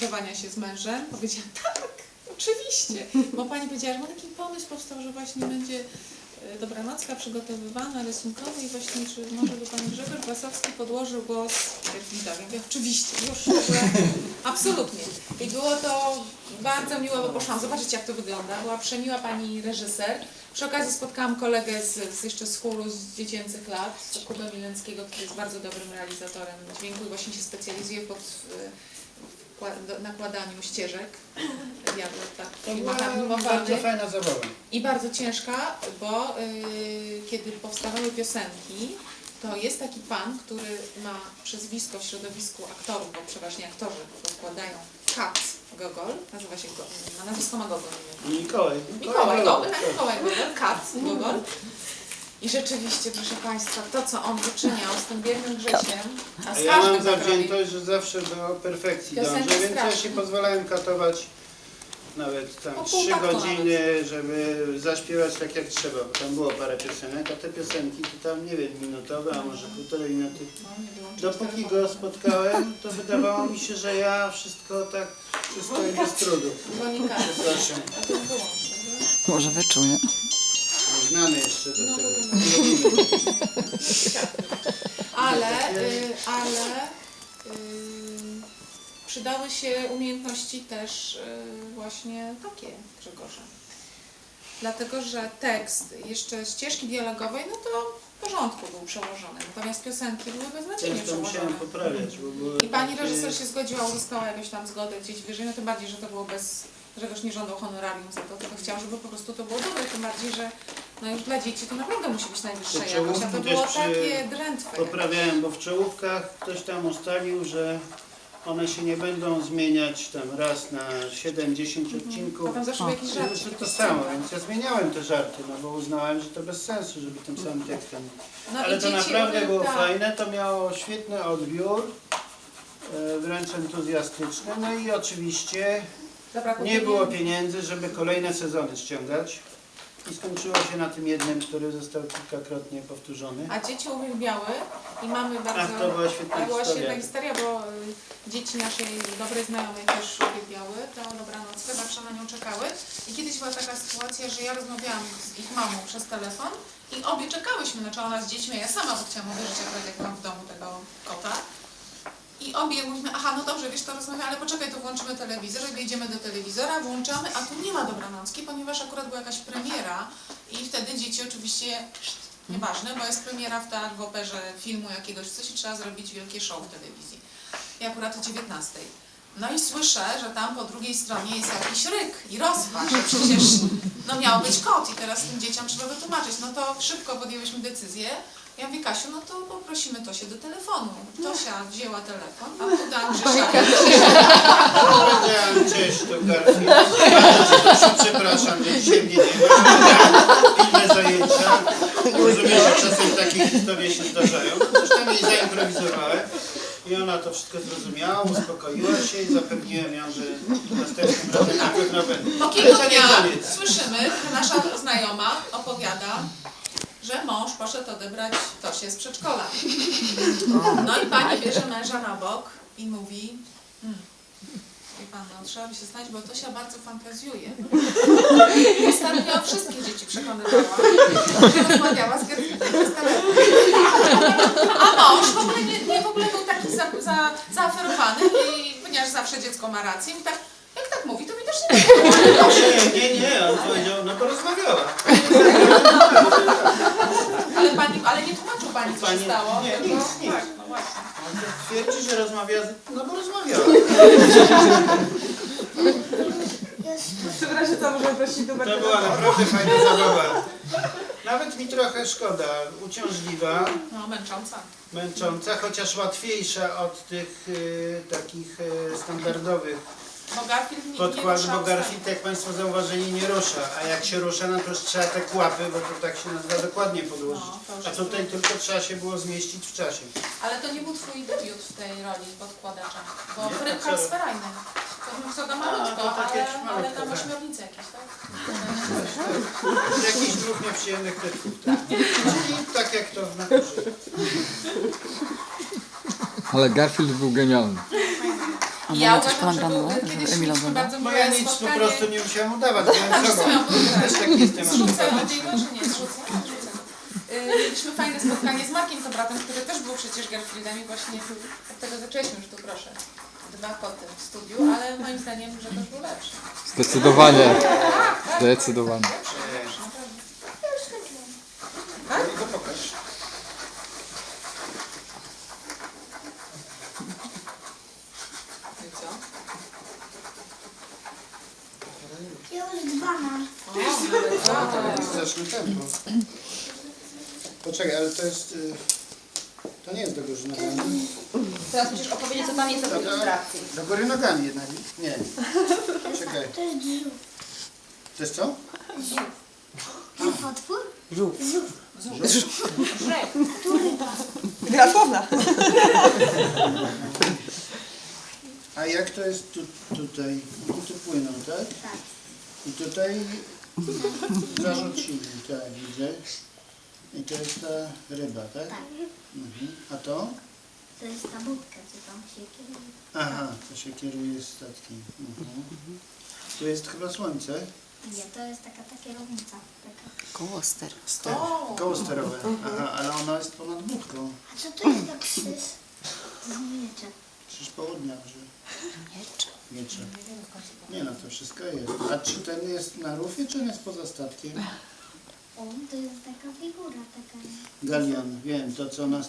kontaktowania się z mężem, powiedziałam tak, oczywiście, bo pani powiedziała, że ma taki pomysł powstał, że właśnie będzie e, dobranocka przygotowywana rysunkowo i właśnie czy może by pan Grzegorz Wasowski podłożył głos Gertrudowi. Ja oczywiście, już absolutnie. I było to bardzo miło, bo poszłam zobaczyć jak to wygląda. Była przemiła pani reżyser. Przy okazji spotkałam kolegę z, z jeszcze z chóru z dziecięcych lat, Kubę Milenckiego, który jest bardzo dobrym realizatorem dźwięku i właśnie się specjalizuje pod e, nakładaniu ścieżek. Ja tak To była bardzo fajna zabawa. I bardzo ciężka, bo y, kiedy powstawały piosenki, to jest taki pan, który ma przezwisko w środowisku aktorów, bo przeważnie aktorzy podkładają Kat Gogol, nazywa się Go, ma nazwisko ma Gogol. nie wiem. Mikołaj. Mikołaj Gogol, tak. Mikołaj Gogol, Kat Gogol. I rzeczywiście, proszę Państwa, to co on wyczyniał z tym biednym Grzesiem, a z ja mam każdym tak robi, zawziętość, że zawsze do perfekcji Piosenki dążę, więc ja straszne. się pozwalałem katować nawet tam Po pół trzy taktu godziny, żeby zaśpiewać tak jak trzeba, bo tam było parę piosenek, a te piosenki to tam nie wiem, minutowe, a może półtorej minuty. no, nie wyłączyć Dopóki telefonu. go spotkałem, to wydawało mi się, że ja wszystko tak, wszystko i bez trudu. Przepraszam, A to wyłączę, dobra? Może wyczuję. Znany jeszcze do No, tego. to to Ale, y, ale y, przydały się umiejętności też y, właśnie takie Grzegorza. Dlatego, że tekst jeszcze ścieżki dialogowej, no to w porządku był przełożony. Natomiast piosenki były beznadziejnie Często musiałem przełożone. poprawiać, bo były I pani takie- reżyser się zgodziła, uzyskała jakąś tam zgodę gdzieś wyżej, no tym bardziej, że to było bez, Grzegorz nie żądał honorarium za to, tylko chciał, żeby po prostu to było dobre, tym bardziej, że no już dla dzieci to naprawdę musi być najwyższa To jakość, a to czołówki było też takie drętwe. Poprawiałem, bo w czołówkach ktoś tam ustalił, że one się nie będą zmieniać tam raz na 7-10 A odcinków. tam zawsze był jakiś żart. Że to samo, więc ja zmieniałem te żarty, no bo uznałem, że to bez sensu, żeby tym samym tekstem. No i Ale to dzieci naprawdę było tak. fajne, to miało świetny odbiór, e, wręcz entuzjastyczny. No i oczywiście Zabrakło nie pieniędzy. było pieniędzy, żeby kolejne sezony ściągać. I skończyło się na tym jednym, który został kilkakrotnie powtórzony. A dzieci uwielbiały i mamy bardzo... Ach, to była świetna to była historia. świetna historia, bo y, dzieci naszej dobrej znajomej też uwielbiały tę dobranockę, zawsze na nią czekały. I kiedyś była taka sytuacja, że ja rozmawiałam z ich mamą przez telefon i obie czekałyśmy, znaczy ona z dziećmi, ja sama, bo chciałam obejrzeć akurat jak mam w domu tego kota. I obie mówimy, aha, no dobrze, wiesz, to rozmawiamy, ale poczekaj, to włączymy telewizor, jak idziemy do telewizora, włączamy, a tu nie ma dobranocki, ponieważ akurat była jakaś premiera i wtedy dzieci oczywiście, nieważne, bo jest premiera w, teatrze, w operze filmu jakiegoś, coś i trzeba zrobić wielkie show w telewizji. I akurat o 19. No i słyszę, że tam po drugiej stronie jest jakiś ryk i rozpacz, że przecież no miał być kot i teraz tym dzieciom trzeba wytłumaczyć. No to szybko podjęłyśmy decyzję. Ja mówię, Kasiu, no to poprosimy Tosię do telefonu. Tosia wzięła telefon, a tu dałam Grzesiowi. Powiedziałem cześć to Garfield. Przepraszam, że dzisiaj mnie nie ma. Inne zajęcia. Rozumiem, że czasem takie historie się zdarzają. Zresztą jej zaimprowizowałem. I ona to wszystko zrozumiała, uspokoiła się i zapewniłem ją, że następnym razem na pewno będę. Po kilku dniach słyszymy, że nasza znajoma opowiada, że mąż poszedł odebrać Tosię z przedszkola. No i pani bierze męża na bok i mówi, hmm, wie pan, no trzeba by się znać, bo Tosia bardzo fantazjuje. Ostatnio wszystkie dzieci przekonywała, rozmawiała z Gertrudem. A mąż w ogóle nie, nie w ogóle był taki za, za, zaaferowany i ponieważ zawsze dziecko ma rację, i tak, jak tak mówi, to nie. Nie, nie, nie, on powiedział, no bo rozmawiała. Ale pani, ale nie tłumaczył pani, co się Pani- stało. nie, nic, nic. Tak, no właśnie. On twierdzi, że rozmawia, z- no bo rozmawiała. Przepraszam, co możemy prosić do To była naprawdę fajna zabawa. Nawet mi trochę szkoda, uciążliwa, No, męcząca. męcząca, chociaż łatwiejsza od tych y, takich y, standardowych Bo Garfield nie, nie podkładów, ruszał bo Garfield, jak Państwo zauważyli, nie rusza, a jak się rusza, no to już trzeba te kłapy, bo to tak się nazywa, dokładnie podłożyć. No, A jest tutaj tylko trzeba się było zmieścić w czasie. Ale to nie był twój debiut w tej roli podkładacza, bo Nie, w a rybkach co? z Ferajny. To co to malutko, ale, ale tam tak. ośmiornice jakieś, tak? Jakichś dwóch nieprzyjemnych typów. Tak. Czyli tak jak to w naturze. Ale Garfield był genialny. A I mamy ja coś uważam, że ponagrane, był- że kiedyś Emila Bo miłe ja nic po prostu nie musiałem udawać, byłem mają pograć. Też tak jestem. Zrzucę do niego, czy nie? Zrzucę? Yy, Mieliśmy fajne spotkanie z Markiem Kobratem, który też był przecież Garfieldem i właśnie tu, od tego zaczęliśmy już tu, proszę. Dwa koty w studiu, ale moim zdaniem, że też był lepszy. Zdecydowanie. Tak, tak. Zdecydowanie. Lepszy, lepszy, naprawdę. No to pokaż. I co? Ja już dwa mam. Zacznę tempo. Poczekaj, ale to jest... y, To nie jest do góry nogami. Teraz musisz opowiedzieć, co tam jest ilustracji. Do góry nogami jednak. Nie. Czekaj. To jest żółw. To jest co? Ten potwór? Gra słowna. A jak to jest tu, tutaj? I tu płyną, tak? Tak. I tutaj zarzucili, tak, widzę. I to jest ta ryba, tak? Tak. Mhm. A to? To jest ta budka, co tam się kieruje. Aha, to się kieruje statkiem. Mhm. Tu jest chyba słońce. Nie, to jest taka ta kierownica. Taka. Koło ster. Ster, koło sterowe. Aha, ale ona jest ponad budką. A co to jest za krzyż? Z mieczem. Krzyż południa, że Miecz. miecze. Nie no, to wszystko jest. A czy ten jest na rufie, czy on jest poza statkiem? O, to jest taka figura, taka... Galion, wiem, to co na